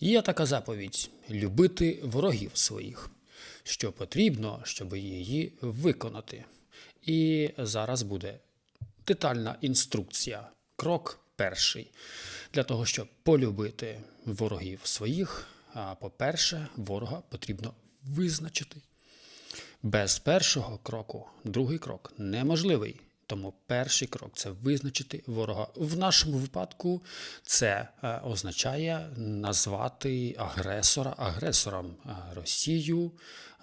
Є така заповідь любити ворогів своїх, що потрібно, щоб її виконати. І зараз буде детальна інструкція. Крок перший. Для того, щоб полюбити ворогів своїх, по-перше, ворога потрібно визначити. Без першого кроку другий крок неможливий. Тому перший крок це визначити ворога. В нашому випадку це е, означає назвати агресора агресором Е, Росію,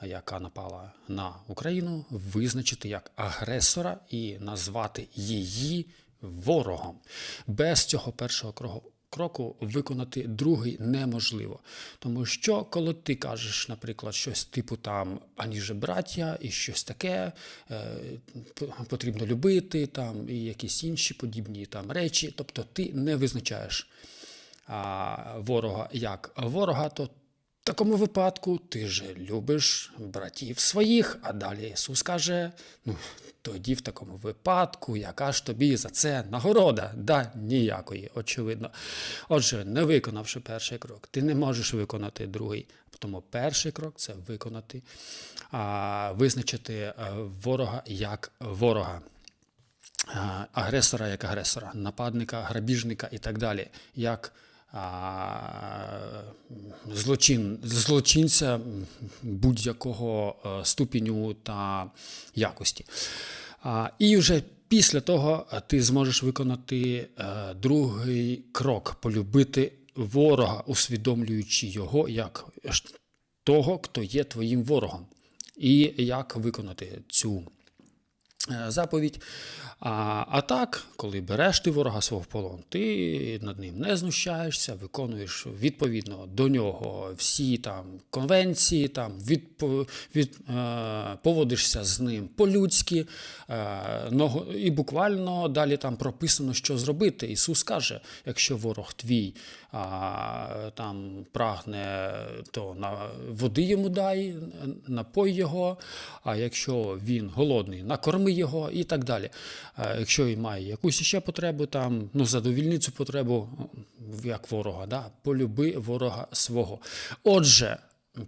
яка напала на Україну, визначити як агресора і назвати її ворогом. Без цього першого кроку кроку виконати другий неможливо. Тому що, коли ти кажеш, наприклад, щось типу там ані браття і щось таке, е, потрібно любити, там і якісь інші подібні там речі, тобто ти не визначаєш ворога як ворога, то такому випадку ти же любиш братів своїх, а далі Ісус каже: ну тоді в такому випадку, яка ж тобі за це нагорода? Да, ніякої, очевидно. Отже, не виконавши перший крок, ти не можеш виконати другий. Тому перший крок це виконати, а, визначити е, ворога як ворога. Агресора як агресора, нападника, грабіжника і так далі, як злочин, злочинця будь-якого е, ступеню та якості. І вже після того е, ти зможеш виконати е, другий крок полюбити ворога, усвідомлюючи його як того, хто є твоїм ворогом, і як виконати цю заповідь. А, а так, коли береш ти ворога свого в полон, ти над ним не знущаєшся, виконуєш відповідно до нього всі там конвенції, там відпо, від, е, поводишся з ним по-людськи, е, і буквально далі там прописано, що зробити. Ісус каже, якщо ворог твій а, там прагне, то на води йому дай, напой його, а якщо він голодний, накорми його і так далі. Якщо і має якусь ще потребу, там, ну, задовільни цю потребу як ворога, да? полюби ворога свого. Отже,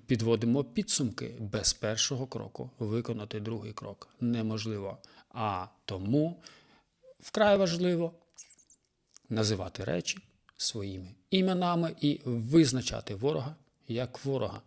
підводимо підсумки без першого кроку. Виконати другий крок неможливо. А тому вкрай важливо називати речі своїми іменами і визначати ворога як ворога.